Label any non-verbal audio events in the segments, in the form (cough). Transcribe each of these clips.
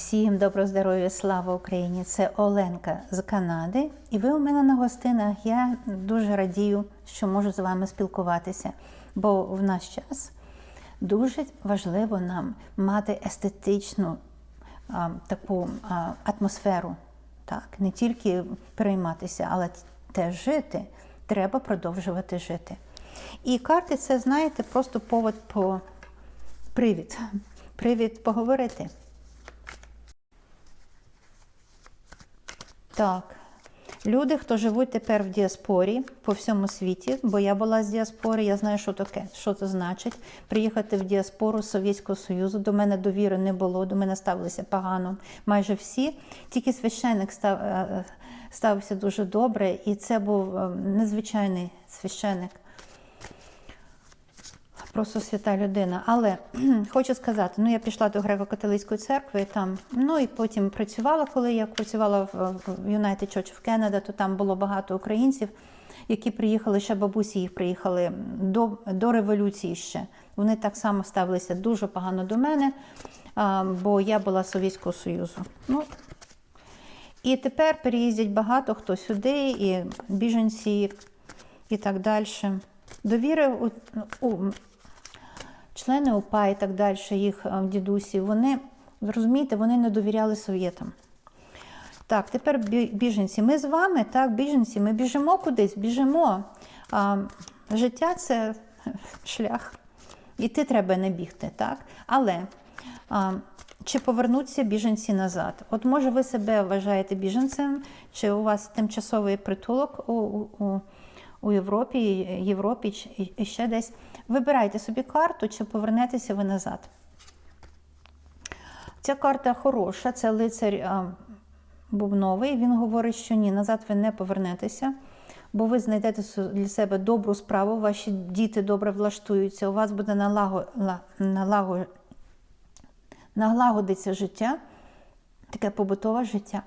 Всім доброго здоров'я, слава Україні! Це Оленка з Канади. І ви у мене на гостинах. Я дуже радію, що можу з вами спілкуватися, бо в наш час дуже важливо нам мати естетичну а, таку а, атмосферу. Так, не тільки перейматися, але теж жити. Треба продовжувати жити. І карти це, знаєте, просто повод по привід. Привід поговорити. Так. Люди, хто живуть тепер в діаспорі по всьому світі, бо я була з діаспори, я знаю, що таке, що це значить. Приїхати в діаспору Совєтського Союзу. До мене довіри не було, до мене ставилися погано. Майже всі. Тільки священник став, е, ставився дуже добре, і це був е, незвичайний священник. Просто свята людина. Але (clears throat) хочу сказати, ну я пішла до греко-католицької церкви там, ну і потім працювала, коли я працювала в United Church of Canada, то там було багато українців, які приїхали, ще бабусі їх приїхали до, до революції ще. Вони так само ставилися дуже погано до мене, бо я була Совєтського Союзу. Ну, і тепер переїздять багато хто сюди, і біженці, і так далі. Довіри у, у члени УПА і так далі, їх е, дідусі, вони, розумієте, вони не довіряли совєтам. Так, тепер біженці. Ми з вами, так, біженці, ми біжимо кудись, біжимо. А, життя це (laughs) шлях. Іти треба не бігти, так? Але а, чи повернуться біженці назад? От може ви себе вважаєте біженцем, чи у вас тимчасовий притулок у, у, у, Європі, Європі і- і ще десь. Вибирайте собі карту, чи повернетеся ви назад. Ця карта хороша, це лицар Бубновий. Він говорить, що ні, назад ви не повернетеся, бо ви знайдете для себе добру справу, ваші діти добре влаштуються, у вас буде налаго, налаго, налагодиться життя, таке побутове життя.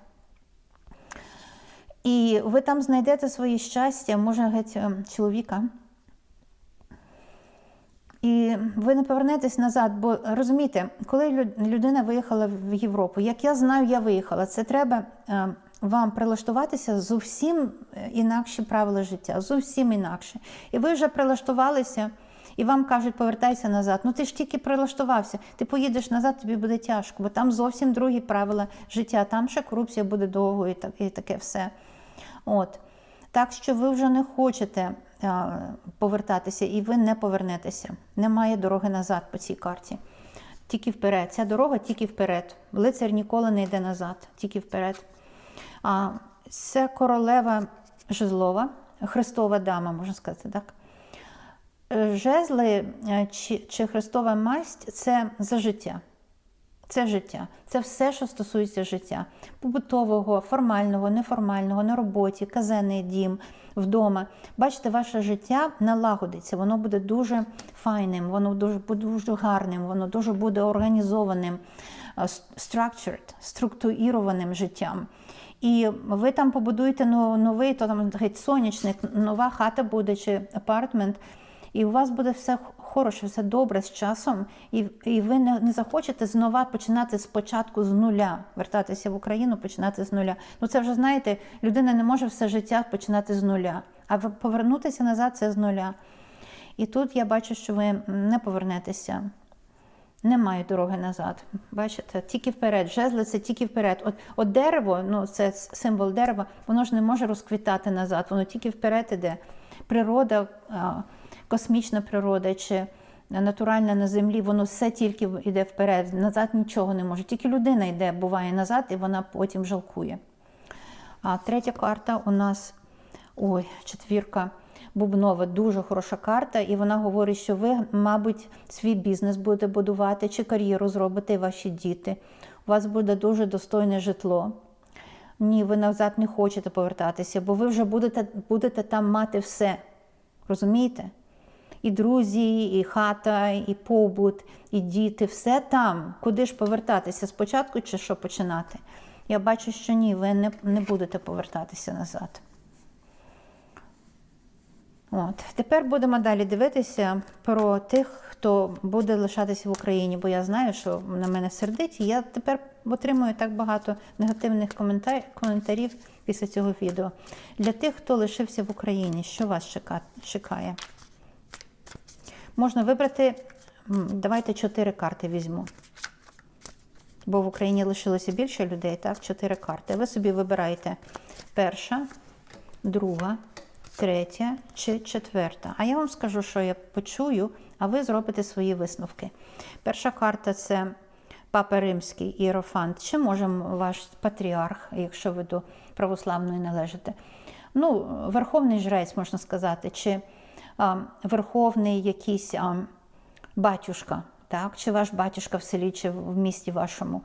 І ви там знайдете своє щастя, може геть чоловіка. Ви не повернетесь назад, бо розумієте, коли людина виїхала в Європу, як я знаю, я виїхала. Це треба е, вам прилаштуватися зовсім е, інакші правила життя, зовсім інакше. І ви вже прилаштувалися, і вам кажуть, повертайся назад. Ну ти ж тільки прилаштувався. Ти поїдеш назад, тобі буде тяжко, бо там зовсім другі правила життя. Там ще корупція буде довго і, так, і таке все. От. Так що ви вже не хочете повертатися, і ви не повернетеся. Немає дороги назад по цій карті. Тільки вперед. Ця дорога тільки вперед. Лицар ніколи не йде назад, тільки вперед. А, це королева Жезлова, Христова дама, можна сказати, так? Е, Жезли е, чи, чи Христова масть це за життя. Це життя. Це все, що стосується життя. Побутового, формального, неформального, на роботі, казенний дім, вдома. Бачите, ваше життя налагодиться, воно буде дуже файним, воно дуже, дуже гарним, воно дуже буде організованим, е, structured, структурованим життям. І ви там побудуєте новий, то там геть сонячник, нова хата буде чи апартмент. І у вас буде все хороше, все добре з часом, і, і ви не, не захочете знову починати спочатку з нуля, вертатися в Україну, починати з нуля. Ну це вже знаєте, людина не може все життя починати з нуля, а повернутися назад це з нуля. І тут я бачу, що ви не повернетеся. Немає дороги назад. Бачите, тільки вперед. Жезли це тільки вперед. От, от дерево, ну це символ дерева, воно ж не може розквітати назад, воно тільки вперед іде. Природа, космічна природа чи натуральна на землі, воно все тільки йде вперед. Назад нічого не може. Тільки людина йде, буває назад, і вона потім жалкує. А третя карта у нас ой, четвірка бубнова, дуже хороша карта, і вона говорить, що ви, мабуть, свій бізнес будете будувати чи кар'єру зробите, ваші діти. У вас буде дуже достойне житло. Ні, ви назад не хочете повертатися, бо ви вже будете, будете там мати все. Розумієте? І друзі, і хата, і побут, і діти, все там. Куди ж повертатися? Спочатку чи що починати? Я бачу, що ні, ви не, не будете повертатися назад. От. Тепер будемо далі дивитися про тих, хто буде лишатися в Україні, бо я знаю, що на мене сердить. І я тепер отримую так багато негативних коментар- коментарів після цього відео. Для тих, хто лишився в Україні, що вас чекає? Можна вибрати, давайте чотири карти візьму. Бо в Україні лишилося більше людей, так? Чотири карти. Ви собі вибираєте перша, друга, третя чи четверта. А я вам скажу, що я почую, а ви зробите свої висновки. Перша карта це Папа Римський Іерофант, чи може ваш патріарх, якщо ви до православної належите. Ну, верховний жрець, можна сказати, чи верховний якийсь батюшка, так? чи ваш батюшка в селі, чи в місті вашому.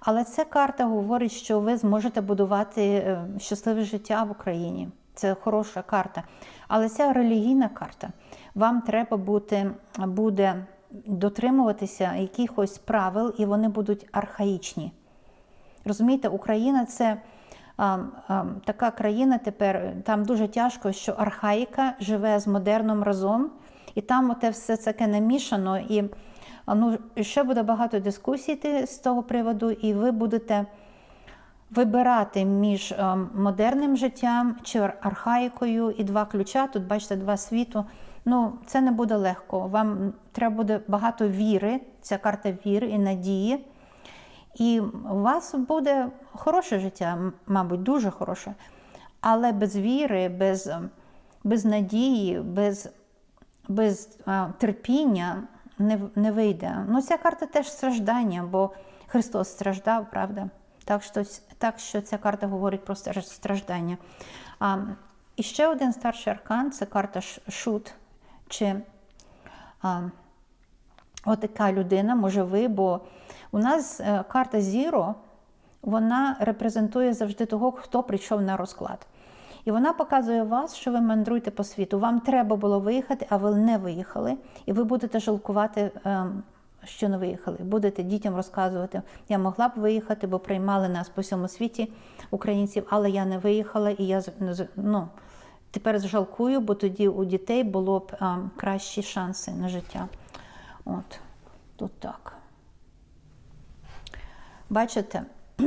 Але ця карта говорить, що ви зможете будувати е, щасливе життя в Україні. Це хороша карта. Але ця релігійна карта. Вам треба бути, буде дотримуватися якихось правил, і вони будуть архаїчні. Розумієте, Україна це така країна тепер, там дуже тяжко, що архаїка живе з модерном разом, і там оте все таке намішано. І ну, ще буде багато дискусій з того приводу, і ви будете вибирати між модерним життям чи архаїкою і два ключа. Тут бачите два світу. Ну, це не буде легко. Вам треба буде багато віри, ця карта віри і надії. І у вас буде хороше життя, мабуть, дуже хороше. Але без віри, без, е, без надії, без, без а, терпіння не, не вийде. Ну, ця карта теж страждання, бо Христос страждав, правда? Так що, так що ця карта говорить про страждання. А, і ще один старший аркан це карта Шут. Чи а, отака людина, може ви, бо у нас е, карта Зіро, вона репрезентує завжди того, хто прийшов на розклад. І вона показує вас, що ви мандруєте по світу. Вам треба було виїхати, а ви не виїхали, і ви будете жалкувати, ем, що не виїхали. Будете дітям розказувати, я могла б виїхати, бо приймали нас по всьому світі українців, але я не виїхала, і я з- ну, тепер жалкую, бо тоді у дітей було б ем, кращі шанси на життя. От, тут так. Бачите? (clears throat)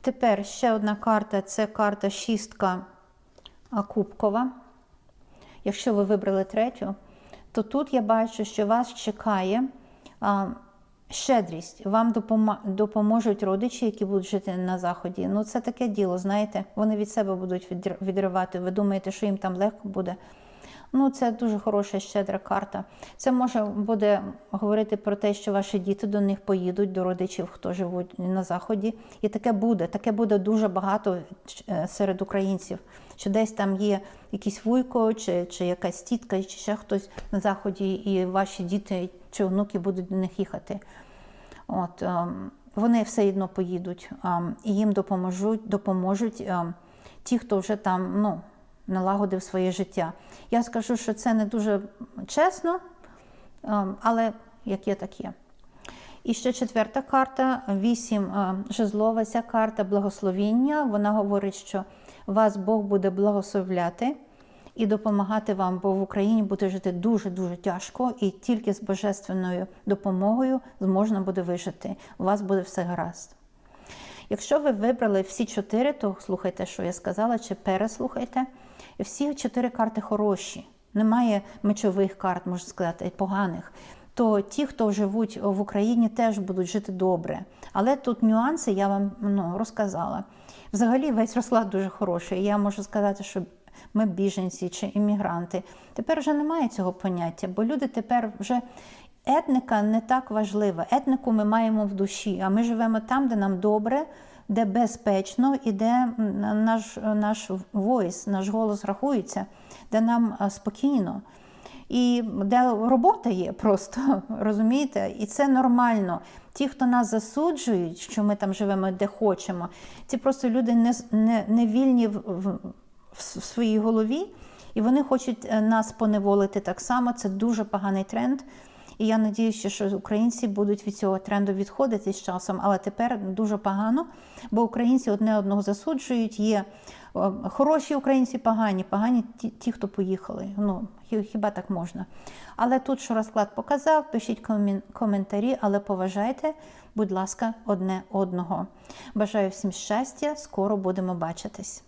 Тепер ще одна карта це карта шістка кубкова. Якщо ви вибрали третю, то тут я бачу, що вас чекає а, щедрість. Вам допоможуть родичі, які будуть жити на заході. Ну, це таке діло, знаєте, вони від себе будуть відривати. Ви думаєте, що їм там легко буде? Ну, це дуже хороша щедра карта. Це може буде говорити про те, що ваші діти до них поїдуть, до родичів, хто живуть на заході. І таке буде. Таке буде дуже багато е, серед українців. Що десь там є якийсь вуйко, чи, чи якась тітка, чи ще хтось на заході, і ваші діти чи онуки будуть до них їхати. От, ем, вони все одно поїдуть ем, і їм допоможуть, допоможуть ем, ті, хто вже там ну, налагодив своє життя. Я скажу, що це не дуже чесно, ем, але як є, так є. І ще четверта карта, вісім е, жезлова. Ця карта благословіння. Вона говорить, що вас Бог буде благословляти і допомагати вам, бо в Україні буде жити дуже-дуже тяжко, і тільки з божественною допомогою зможна буде вижити. У вас буде все гаразд. Якщо ви вибрали всі чотири, то слухайте, що я сказала, чи переслухайте. Всі чотири карти хороші. Немає мечових карт, можна сказати, поганих. То ті, хто живуть в Україні, теж будуть жити добре. Але тут нюанси я вам ну, розказала. Взагалі, весь розклад дуже хороший. Я можу сказати, що ми біженці чи іммігранти. Тепер вже немає цього поняття, бо люди тепер вже етника не так важлива. Етнику ми маємо в душі, а ми живемо там, де нам добре, де безпечно і де наш, наш войс, наш голос рахується, де нам спокійно. І де робота є просто, (laughs) розумієте? І це нормально. Ті, хто нас засуджують, що ми там живемо де хочемо, ці просто люди не, не, не вільні в, в, в своїй голові, і вони хочуть е, нас поневолити так само. Це дуже поганий тренд. І я надіюся, що українці будуть від цього тренду відходити з часом, але тепер дуже погано, бо українці одне одного засуджують. Є е, хороші українці, погані, погані ті, ті, хто поїхали. Ну хіба так можна? Але тут, що розклад показав, пишіть коментарі, але поважайте, будь ласка, одне одного. Бажаю всім щастя, скоро будемо бачитись.